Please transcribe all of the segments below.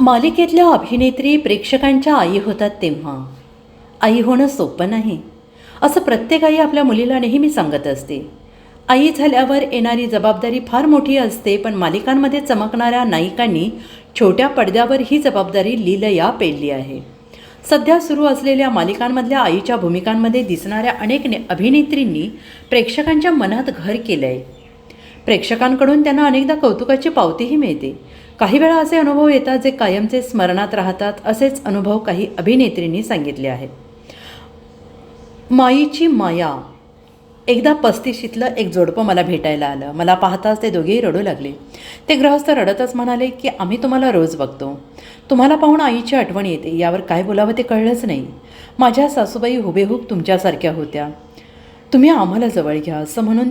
मालिकेतल्या अभिनेत्री प्रेक्षकांच्या आई होतात तेव्हा. आई होणं सोपं नाही. असं प्रत्येक आई आपल्या मुलीला नेहमी सांगत असते. आई झाल्यावर येणारी जबाबदारी फार मोठी असते पण मालिकांमध्ये चमकणाऱ्या नायिकांनी छोट्या पडद्यावर ही जबाबदारी लीलया पेलली आहे. सध्या सुरू असलेल्या मालिकांमधल्या आईच्या भूमिकांमध्ये दिसणाऱ्या अनेक ने अभिनेत्रींनी प्रेक्षकांच्या मनात घर केलं आहे प्रेक्षकांकडून त्यांना अनेकदा कौतुकाची पावतीही मिळते. काही वेळा असे अनुभव येतात जे कायमचे स्मरणात राहतात असेच अनुभव काही अभिनेत्रींनी सांगितले आहेत. माईची माया. एकदा पस्तीशीतलं एक जोडपं मला भेटायला आलं. मला पाहताच ते दोघेही रडू लागले. ते गृहस्थ रडतच म्हणाले की आम्ही तुम्हाला रोज बघतो. तुम्हाला पाहून आईची आठवण येते. यावर काय बोलावं ते कळलंच नाही. माझ्या सासूबाई हुबेहूब तुमच्यासारख्या होत्या. तुम्ही आम्हाला जवळ घ्या. असं म्हणून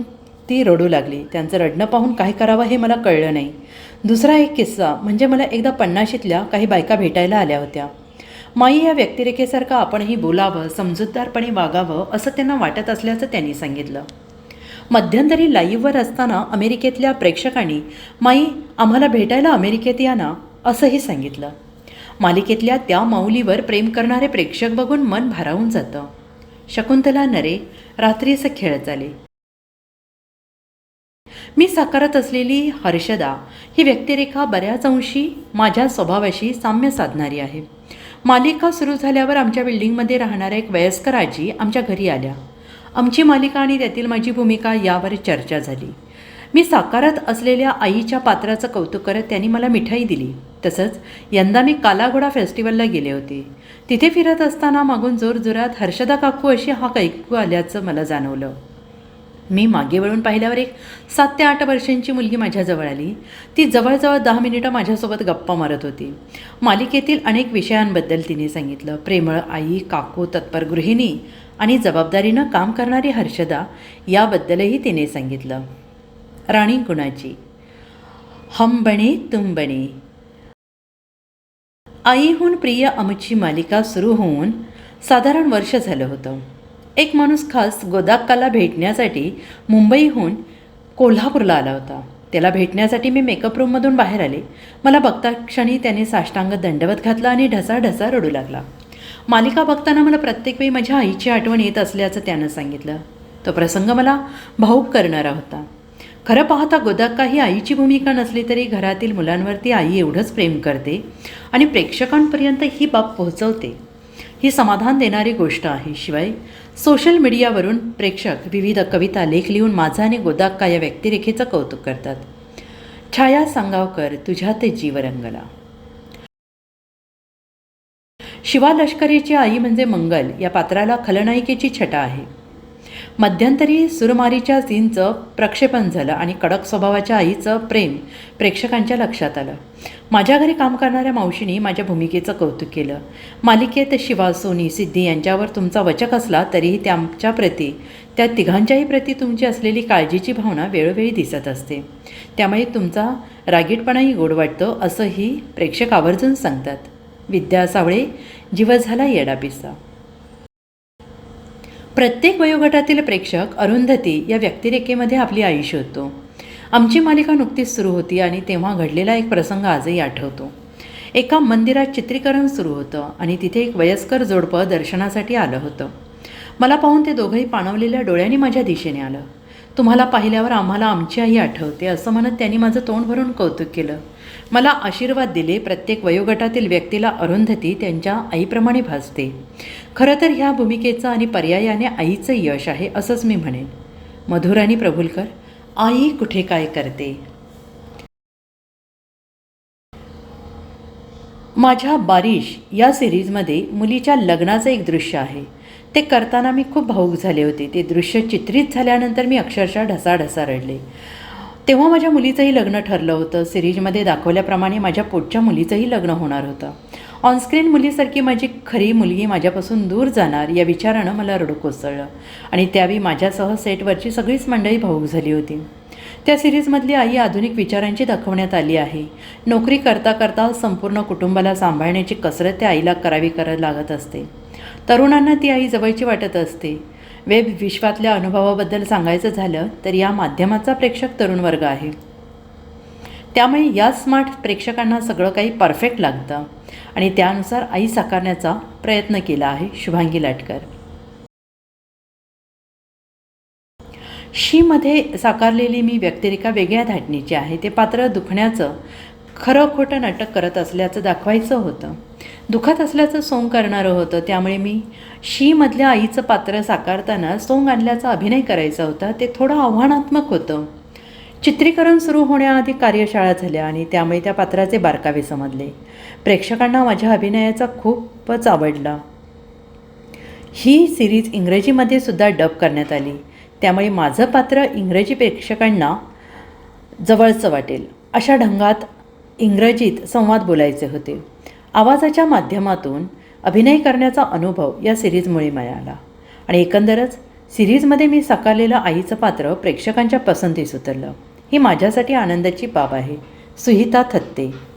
ती रडू लागली. त्यांचं रडणं पाहून काय करावं हे मला कळलं नाही. दुसरा एक किस्सा म्हणजे मला एकदा पन्नाशीतल्या काही बायका भेटायला आल्या होत्या. माई या व्यक्तिरेखेसारखं आपणही बोलावं समजूतदारपणे वागावं असं त्यांना वाटत असल्याचं त्यांनी सांगितलं. मध्यंतरी लाईव्हवर असताना अमेरिकेतल्या प्रेक्षकांनी माई आम्हाला भेटायला अमेरिकेत या ना असंही सांगितलं. मालिकेतल्या त्या माऊलीवर प्रेम करणारे प्रेक्षक बघून मन भारावून जातं. शकुंतला नरे रात्रीचं खेळत आले मी साकारत असलेली हर्षदा ही व्यक्तिरेखा बऱ्याच अंशी माझ्या स्वभावाशी साम्य साधणारी आहे. मालिका सुरू झाल्यावर आमच्या बिल्डिंगमध्ये राहणाऱ्या एक वयस्कर आजी आमच्या घरी आल्या. आमची मालिका आणि त्यातील माझी भूमिका यावर चर्चा झाली. मी साकारत असलेल्या आईच्या पात्राचं कौतुक करत त्यांनी मला मिठाई दिली. तसंच यंदा मी कालाघोडा फेस्टिवलला गेले होते. तिथे फिरत असताना मागून जोरजोरात हर्षदा काकू अशी हा कैकू आल्याचं मला जाणवलं. मी मागे वळून पाहिल्यावर एक सात ते आठ वर्षांची मुलगी माझ्याजवळ आली. ती जवळजवळ दहा मिनिटं माझ्यासोबत गप्पा मारत होती. मालिकेतील अनेक विषयांबद्दल तिने सांगितलं. प्रेमळ आई काकू तत्पर गृहिणी आणि जबाबदारीनं काम करणारी हर्षदा याबद्दलही तिने सांगितलं. राणी गुणाची हम बणे तुम बणे आईहून प्रिय अमुची मालिका सुरू होऊन साधारण वर्ष झालं होतं. एक माणूस खास गोदाक्काला भेटण्यासाठी मुंबईहून कोल्हापूरला आला होता. त्याला भेटण्यासाठी मी मेकअप रूममधून बाहेर आले. मला बघता क्षणी त्याने साष्टांग दंडवत घातला आणि ढसा ढसा रडू लागला. मालिका बघताना मला प्रत्येक वेळी माझ्या आईची आठवण येत असल्याचं त्यानं सांगितलं. तो प्रसंग मला भाऊक करणारा होता. खरं पाहता गोदाक्का ही आईची भूमिका नसली तरी घरातील मुलांवरती आई एवढंच प्रेम करते आणि प्रेक्षकांपर्यंत ही बाब पोहोचवते. ही समाधान देणारी गोष्ट आहे. शिवाय सोशल मीडियावरून प्रेक्षक विविध कविता लेख लिहून माझा आणि गोदाक्का या व्यक्तिरेखेचं कौतुक करतात. छाया सांगावकर तुझ्या ते जीवरंगला. शिवा लष्करीची आई म्हणजे मंगल या पात्राला खलनायिकेची छटा आहे. मध्यंतरी सुरमारीच्या सीनचं प्रक्षेपण झालं आणि कडक स्वभावाच्या आईचं प्रेम प्रेक्षकांच्या लक्षात आलं. माझ्या घरी काम करणाऱ्या मावशीनी माझ्या भूमिकेचं कौतुक केलं. मालिकेत शिवा सोनी सिद्धी यांच्यावर तुमचा वचक असला तरीही त्यांच्या प्रती त्या तिघांच्याही प्रती तुमची असलेली काळजीची भावना वेळोवेळी दिसत असते. त्यामुळे तुमचा रागीटपणाही गोड वाटतो असंही प्रेक्षक आवर्जून सांगतात. विद्या सावळे जीव झाला येडापिसा. प्रत्येक वयोगटातील प्रेक्षक अरुंधती या व्यक्तिरेखेमध्ये आपली आई शोधतो. आमची मालिका नुकतीच सुरू होती आणि तेव्हा घडलेला एक प्रसंग आजही आठवतो. एका मंदिरात चित्रीकरण सुरू होतं आणि तिथे एक वयस्कर जोडपं दर्शनासाठी आलं होतं. मला पाहून ते दोघंही पाणवलेल्या डोळ्यांनी माझ्या दिशेने आलं. तुम्हाला पाहिल्यावर आम्हाला आमची आई आठवते असं म्हणत त्यांनी माझं तोंड भरून कौतुक केलं. मला आशीर्वाद दिले प्रत्येक वयोगटातील व्यक्तीला अरुंधती त्यांच्या आईप्रमाणे भासते. खरं तर ह्या भूमिकेचं आणि पर्यायाने आईचं यश आहे असंच मी म्हणेन. मधुराणी प्रभुलकर आई कुठे काय करते? माझ्या बारिश या सिरीजमध्ये मुलीच्या लग्नाचं एक दृश्य आहे. ते करताना मी खूप भाऊक झाले होते. ते दृश्य चित्रित झाल्यानंतर मी अक्षरशः ढसाढसा रडले. तेव्हा माझ्या मुलीचंही लग्न ठरलं होतं. सिरीजमध्ये दाखवल्याप्रमाणे माझ्या पोटच्या मुलीचंही लग्न होणार होतं. ऑनस्क्रीन मुलीसारखी माझी खरी मुलगी माझ्यापासून दूर जाणार या विचारानं मला रडू कोसळलं. आणि त्यावेळी माझ्यासह सेटवरची सगळीच मंडळी भाऊक झाली होती. त्या सिरीजमधली आई आधुनिक विचारांची दाखवण्यात आली आहे. नोकरी करता करता संपूर्ण कुटुंबाला सांभाळण्याची कसरत त्या आईला करावी करायला लागत असते. तरुणांना ती आई जवळची वाटत असते. वेब विश्वातल्या अनुभवाबद्दल सांगायचं झालं तर या माध्यमाचा प्रेक्षक तरुण वर्ग आहे. त्यामुळे या स्मार्ट प्रेक्षकांना सगळं काही परफेक्ट लागतं आणि त्यानुसार आई साकारण्याचा प्रयत्न केला आहे शुभांगी लाटकर. शीमध्ये साकारलेली मी व्यक्तिरेखा वेगळ्या धाटणीची आहे. ते पात्र दुखण्याचं खरं खोटं नाटक करत असल्याचं दाखवायचं होतं. दुखत असल्याचं सोंग करणारं होतं. त्यामुळे मी शीमधल्या आईचं पात्र साकारताना सोंग आणल्याचा अभिनय करायचा होता. ते थोडं आव्हानात्मक होतं. चित्रीकरण सुरू होण्याआधी कार्यशाळा झाल्या आणि त्यामुळे त्या पात्राचे बारकावे समजले. प्रेक्षकांना माझ्या अभिनयाचा खूपच आवडला. ही सिरीज इंग्रजीमध्ये सुद्धा डब करण्यात आली. त्यामुळे माझं पात्र इंग्रजी प्रेक्षकांना जवळचं वाटेल. अशा ढंगात इंग्रजीत संवाद बोलायचे होते. आवाजाच्या माध्यमातून अभिनय करण्याचा अनुभव या सिरीजमुळे मिळाला. आणि एकंदरच सिरीजमध्ये मी साकारलेलं आईचं पात्र प्रेक्षकांच्या पसंतीस उतरलं. ही माझ्यासाठी आनंदाची बाब आहे. सुहिता थत्ते.